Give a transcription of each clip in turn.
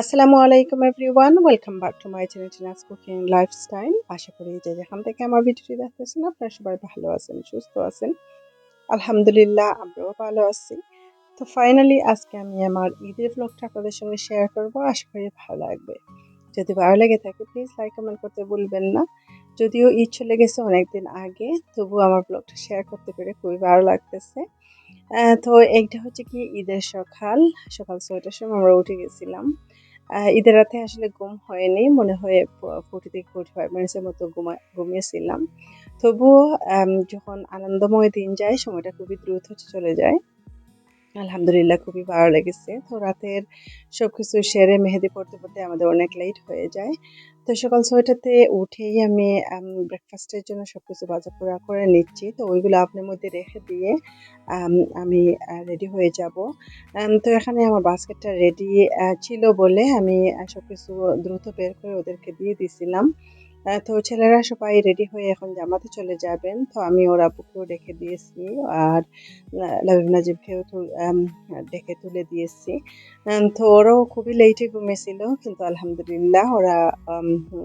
আসসালামু আলাইকুম everyone welcome back to my channel Tina's cooking lifestyle আশা করি যে যেখান থেকে আমার ভিডিওটি দেখতেছেন, আপনারা সবাই ভালো আছেন, সুস্থ আছেন। আলহামদুলিল্লাহ, আমরাও ভালো আছি। তো ফাইনালি আজকে আমি আমার ঈদের ব্লগটা আপনাদের সঙ্গে শেয়ার করব। আশা করি ভালো লাগবে। যদি ভালো লেগে থাকে প্লিজ লাইক কমেন্ট করতে ভুলবেন না। যদিও ঈদ চলে গেছে অনেকদিন আগে তবু আমার ব্লগটা শেয়ার করতে পেরে খুবই ভালো লাগতেছে। তো এইটা হচ্ছে কি ঈদের সকাল। সকাল ছয়টার সময় আমরা উঠে গেছিলাম। ঈদের রাতে আসলে ঘুম হয়নি। মনে হয় ফোর্টি থেকে ফোর্টি ফাইভ মিনিটসের মতো ঘুমা, ঘুমিয়েছিলাম। তবুও যখন আনন্দময় দিন যায়, সময়টা খুবই দ্রুত চলে যায়। আলহামদুলিল্লাহ খুবই ভালো লেগেছে। তো রাতের সব কিছু সেরে মেহেদি পড়তে পড়তে আমাদের অনেক লেট হয়ে যায়। তো সকাল ছয়টাতে উঠেই আমি ব্রেকফাস্টের জন্য সব কিছু বাজার করে নিচ্ছি। তো ওইগুলো আপনার মধ্যে রেখে দিয়ে আমি রেডি হয়ে যাব। তো এখানে আমার বাস্কেটটা রেডি ছিল বলে আমি সব কিছু দ্রুত বের করে ওদেরকে দিয়ে দিছিলাম। তো ছেলেরা সবাই রেডি হয়ে এখন জামাতে চলে যাবেন। তো আমি ওর আব্বুকেও ডেকে দিয়েছি আর লাবিব নাজিবকেও ডেকে তুলে দিয়েছি। তো ওরাও খুবই লেটে ঘুমিয়েছিল কিন্তু আলহামদুলিল্লাহ ওরা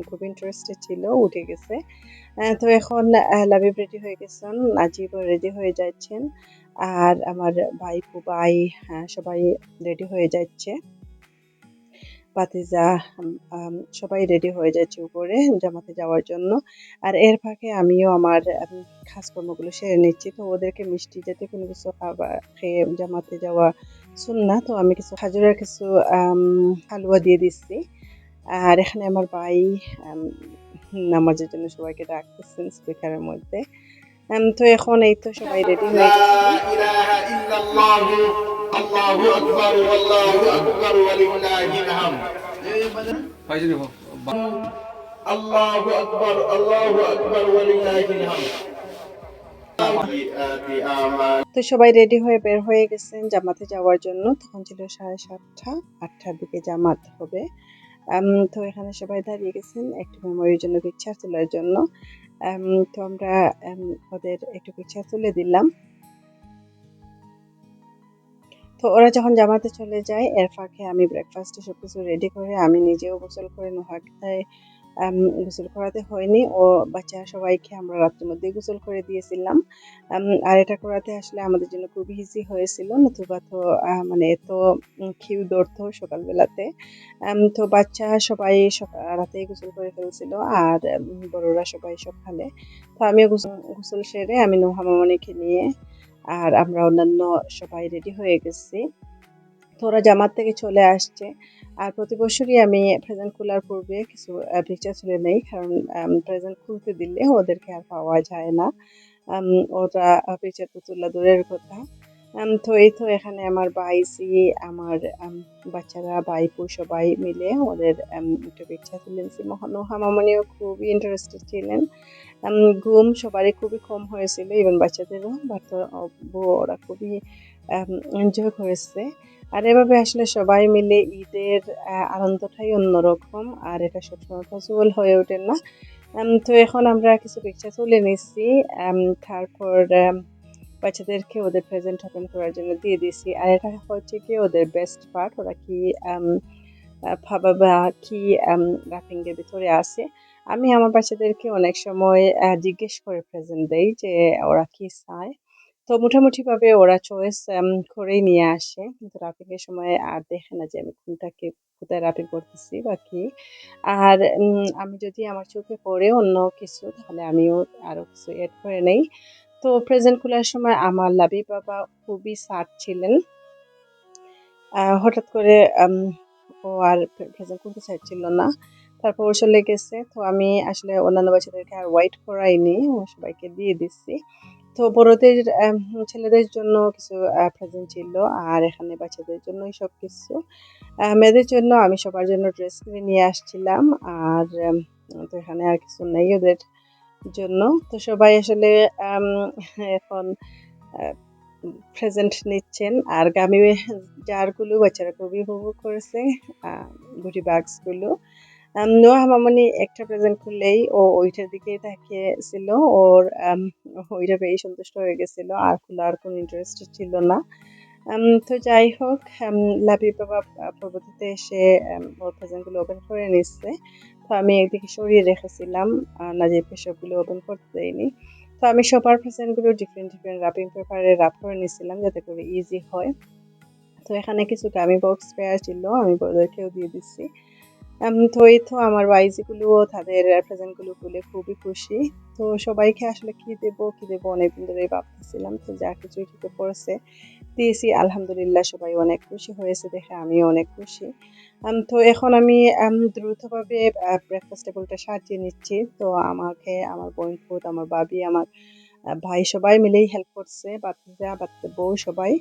খুব ইন্টারেস্টেড ছিল, উঠে গেছে। তো এখন লাবিব রেডি হয়ে গেছেন, নাজিবও রেডি হয়ে যাচ্ছেন। আর আমার ভাই ভাই সবাই রেডি হয়ে যাচ্ছে। পাতিজা সবাই রেডি হয়ে যাচ্ছে উপরে জামাতে যাওয়ার জন্য। আর এর ফাঁকে আমিও আমার কাজকর্মগুলো সেরে নিচ্ছি। তো ওদেরকে মিষ্টি যাতে কোনো কিছু খাবার খেয়ে জামাতে যাওয়া শুন না। তো আমি কিছু খাজুরের কিছু হালুয়া দিয়ে দিচ্ছি। আর এখানে আমার ভাই নামাজের জন্য সবাইকে ডাকতেছেন স্পিকারের মধ্যে। তো এখন এই তো সবাই রেডি হয়ে গেছে। আল্লাহু আকবার আল্লাহু আকবার ওয়ালিল্লাহিল হামদ আল্লাহু আকবার আল্লাহু আকবার ওয়ালিল্লাহিল হামদ তো সবাই রেডি হয়ে বের হয়ে গেছেন জামাতে যাওয়ার জন্য। তখন ছিল সাড়ে সাতটা আটটার দিকে জামাত হবে। তো এখানে সবাই দাঁড়িয়ে গেছেন একটু মেমোরির জন্য পিকচার তোলার জন্য। তো আমরা ওদের একটু পিকচার তুলে দিলাম। তো ওরা যখন জামাতে চলে যায়, এর ফাঁকে আমি ব্রেকফাস্টে সব কিছু রেডি করে আমি নিজেও গোসল করে নোহাকে গোসল করাতে হয়নি। ও বাচ্চা সবাইকে আমরা রাত্রের মধ্যে গোসল করে দিয়েছিলাম। আর এটা করাতে আসলে আমাদের জন্য খুব ইজি হয়েছিল। নতুবা তো মানে এত খিউ ধরতো সকালবেলাতে। তো বাচ্চা সবাই রাতে গোসল করে ফেলছিল আর বড়রা সবাই সকালে। তো আমিও গোসল সেরে আমি নোহা মামনিকে নিয়ে আর আমরা অন্যান্য সবাই রেডি হয়ে গেছি। তো ওরা জামাত থেকে চলে আসছে। আর প্রতি বছরই আমি প্রেজেন্ট খোলার পূর্বে কিছু পিকচার তুলে নেই। কারণ প্রেজেন্ট খুলতে দিলে ওদেরকে আর পাওয়া যায় না। ওরা পিকচার তো তোলা দূরের কথা। তো এই তো এখানে আমার বাইসি আমার বাচ্চারা বাইপু সবাই মিলে ওদের একটা পিকচার তুলেছি। নোহা মামনিও খুবই ইন্টারেস্টেড ছিলেন। ঘুম সবারই খুবই কম হয়েছিল ইভেন বাচ্চাদেরও বাট ওরা খুবই এনজয় করেছে। আর এভাবে আসলে সবাই মিলে ঈদের আনন্দটাই অন্যরকম, আর এটা সবসময় পসিবল হয়ে ওঠে না। তো এখন আমরা কিছু পিকচার তুলে নিচ্ছি। তারপর বাচ্চাদেরকে ওদের প্রেজেন্ট ওপেন করার জন্য দিয়ে দিয়েছি। আর এটা হচ্ছে কি, ওদের বেস্ট পার্ট ওরা কি ভাবা বা কি র্যাপিংয়ের ভিতরে আছে। আমি আমার বাচ্চাদেরকে অনেক সময় জিজ্ঞেস করে প্রেজেন্ট দেই যে ওরা কি চায়। তো মোটামুটিভাবে ওরা চয়েস করেই নিয়ে আসে। কিন্তু রাপিংয়ের সময় আর দেখে না যে আমি কোনটাকে, কোথায় রাপিং করতেছি বা কি। আর আমি যদি আমার চোখে পড়ে অন্য কিছু, তাহলে আমিও আরও কিছু এড করে নেই। তো প্রেজেন্ট খোলার সময় আমার লাবি বাবা খুবই সাট ছিলেন। হঠাৎ করে ও আর প্রেজেন্ট করতে চাইছিল না। তারপর ও চলে গেছে। তো আমি আসলে অন্যান্য বাচ্চাদেরকে আর ওয়াইট করাইনি সবাইকে দিয়ে দিচ্ছি তো বড়দের ছেলেদের জন্য কিছু প্রেজেন্ট ছিল আর এখানে বাচ্চাদের জন্যই সব কিছু মেয়েদের জন্য আমি সবার জন্য ড্রেস কিনে নিয়ে আসছিলাম আর তো এখানে আর কিছু নেই ওদের জন্য। তো সবাই আসলে এখন প্রেজেন্ট নিচ্ছেন। আর গামি জারগুলো বাচ্চারা খুবই উপভোগ করেছে গুটি বাক্সগুলো। নোয়া মামনি একটা প্রেজেন্ট খুললেই ও ওইটার দিকেই তাকিয়েছিল। ওর ওইটা পেয়েই সন্তুষ্ট হয়ে গেছিল। আর খোলার কোনো ইন্টারেস্ট ছিল না। তো যাই হোক লাবির বাবা পরবর্তীতে এসে ওর প্রেজেন্টগুলো ওপেন করে নিচ্ছে। তো আমি একদিকে সরিয়ে রেখেছিলাম। নাজিবকে সবগুলো ওপেন করতে দেয়নি। তো আমি সবার প্রেজেন্টগুলো ডিফারেন্ট ডিফারেন্ট র্যাপিং পেপারে র্যাপ করে নিয়েছিলাম যাতে করে ইজি হয়। তো এখানে কিছু গামি বক্স পেয়ার ছিল, আমি ওদেরকেও দিয়ে দিচ্ছি। তো এই তো আমার ওয়াইজিগুলো তাদের প্রেজেন্টগুলো খুলে খুবই খুশি। তো সবাইকে আসলে কি দেবো কি দেবো অনেকদিন ধরেই ভাবতেছিলাম তো যা কিছু ঢুকে পড়েছে দিয়েছি, আলহামদুলিল্লাহ সবাই অনেক খুশি হয়েছে দেখে আমিও অনেক খুশি। তো এখন আমি দ্রুতভাবে ব্রেকফাস্ট টেবিলটা সাজিয়ে নিচ্ছি। তো আমাকে, আমার বোন ফুট আমার বাবি আমার ভাই সবাই মিলেই হেল্প করছে, বাচ্চা বাচ্চা বউ সবাই।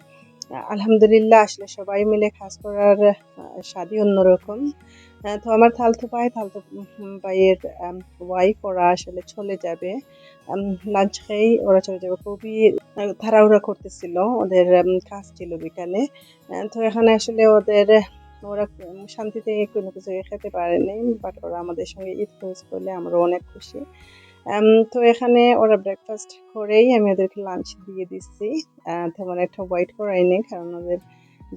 আলহামদুলিল্লাহ, আসলে সবাই মিলে কাজ করার স্বাদই অন্যরকম। তো আমার থালতো ভাই থালতো ভাইয়ের ওয়াইফ ওরা আসলে চলে যাবে। লাঞ্চ খেয়েই ওরা চলে যাবে। খুবই তাড়াহুড়া করতেছিল। ওদের কাজ ছিল বিকালে। তো এখানে আসলে ওদের, ওরা শান্তিতে কোনো কিছু খেতে পারেনি বাট ওরা আমাদের সঙ্গে ঈদ করলে আমরা অনেক খুশি। তো এখানে ওরা ব্রেকফাস্ট করেই আমি ওদেরকে লাঞ্চ দিয়ে দিচ্ছি। তেমন একটা ওয়েট করাইনি কারণ ওদের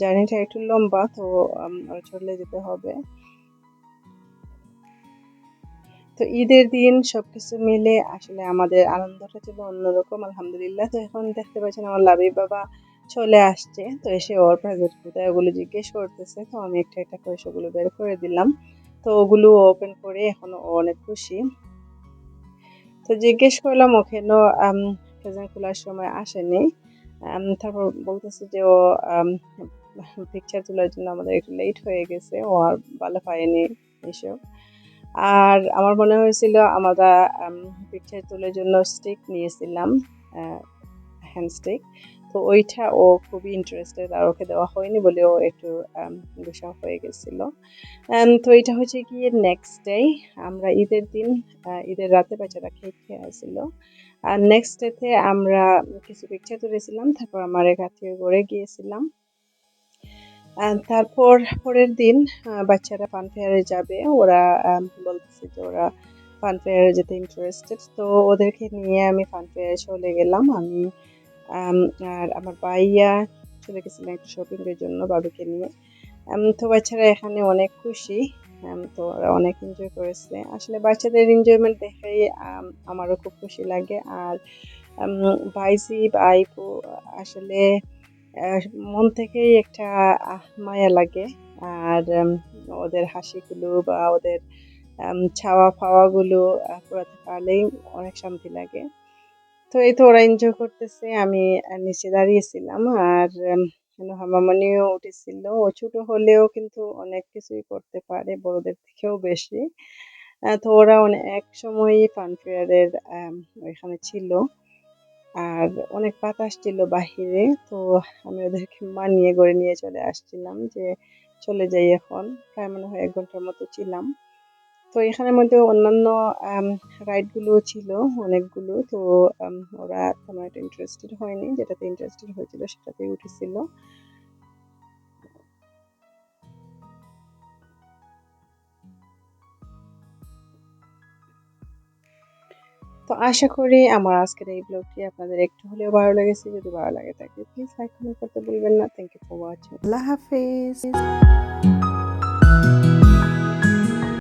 জার্নিটা একটু লম্বা, তো ওরা চলে যেতে হবে। তো ঈদের দিন সবকিছু মিলে আসলে আমাদের আনন্দটা ছিল অন্যরকম, আলহামদুলিল্লাহ। তো এখন দেখতে পাচ্ছেন আমার লাবি বাবা চলে আসছে, তো এসে ওর প্রাইভেট ওগুলো জিজ্ঞেস করতেছে। তো আমি একটা একটা করে সেগুলো বের করে দিলাম। তো ওগুলো ওপেন করে এখন অনেক খুশি। তো জিজ্ঞেস করলাম ও কেন প্রেজেন্ট খোলার সময় আসেনি। তারপর বলতেছে যে, ও পিকচার তোলার জন্য আমাদের একটু লেট হয়ে গেছে, ও আর ভালো পায়নি এসব। আর আমার মনে হয়েছিল, আমরা পিকচার তোলার জন্য স্টিক নিয়েছিলাম হ্যান্ড স্টিক তো ওইটা ও খুবই ইন্টারেস্টেড আর ওকে দেওয়া হয়নি বলে ও একটু গুসা হয়ে গেছিল। তো এটা হচ্ছে গিয়ে নেক্সট ডে আমরা ঈদের দিন ঈদের রাতে বাচ্চারা কেক খেয়ে আসছিল আর নেক্সট ডেতে আমরা কিছু পিকচার তুলেছিলাম তারপর আমার এক আত্মীয় ঘরে গিয়েছিলাম। তারপর পরের দিন বাচ্চারা ফান ফেয়ারে যাবে। ওরা বলতেছে যে ওরা ফান ফেয়ারে যেতে ইন্টারেস্টেড তো ওদেরকে নিয়ে আমি ফান ফেয়ারে চলে গেলাম। আম, আর আমার ভাইয়া চলে গেছিলাম একটু শপিং এর জন্য বাবুকে নিয়ে। তো বাচ্চারা এখানে অনেক খুশি। তো ওরা অনেক এনজয় করেছে। আসলে বাচ্চাদের এনজয়মেন্ট দেখেই আমারও খুব খুশি লাগে। আর ভাইজি ভাইপু আসলে মন থেকেই একটা মায়া লাগে। আর ওদের হাসিগুলো বা ওদের ছাওয়া পাওয়াগুলো আহ, পুরাতে পারলেই অনেক শান্তি লাগে। তো এই তো ওরা এনজয় করতেছে, আমি নিচে দাঁড়িয়েছিলাম আর হামামানিও উঠেছিল। ও ছোট হলেও কিন্তু অনেক কিছুই করতে পারে, বড়দের থেকেও বেশি। তো ওরা অনেক এক সময়ই ফানফেয়ারের ওইখানে ছিল। আর অনেক বাতাস ছিল বাহিরে, তো আমি ওদেরকে মানিয়ে করে নিয়ে চলে আসছিলাম যে, চলে যাই এখন। প্রায় মনে হয় এক ঘণ্টার মতো ছিলাম। তো এখানের মধ্যে অন্যান্য রাইডগুলো ছিল, অনেকগুলো। তো ওরা তেমন একটা ইন্টারেস্টেড হয়নি। যেটাতে ইন্টারেস্টেড হয়েছিল সেটাতেই উঠেছিল। তো আশা করি আমার আজকের এই ব্লগটি আপনাদের একটু হলেও ভালো লেগেছে। যদি ভালো লাগে থাকে প্লিজ লাইক কমেন্ট করতে ভুলবেন না। থ্যাংক ইউ ফর ওয়াচিং আল্লাহ হাফিজ।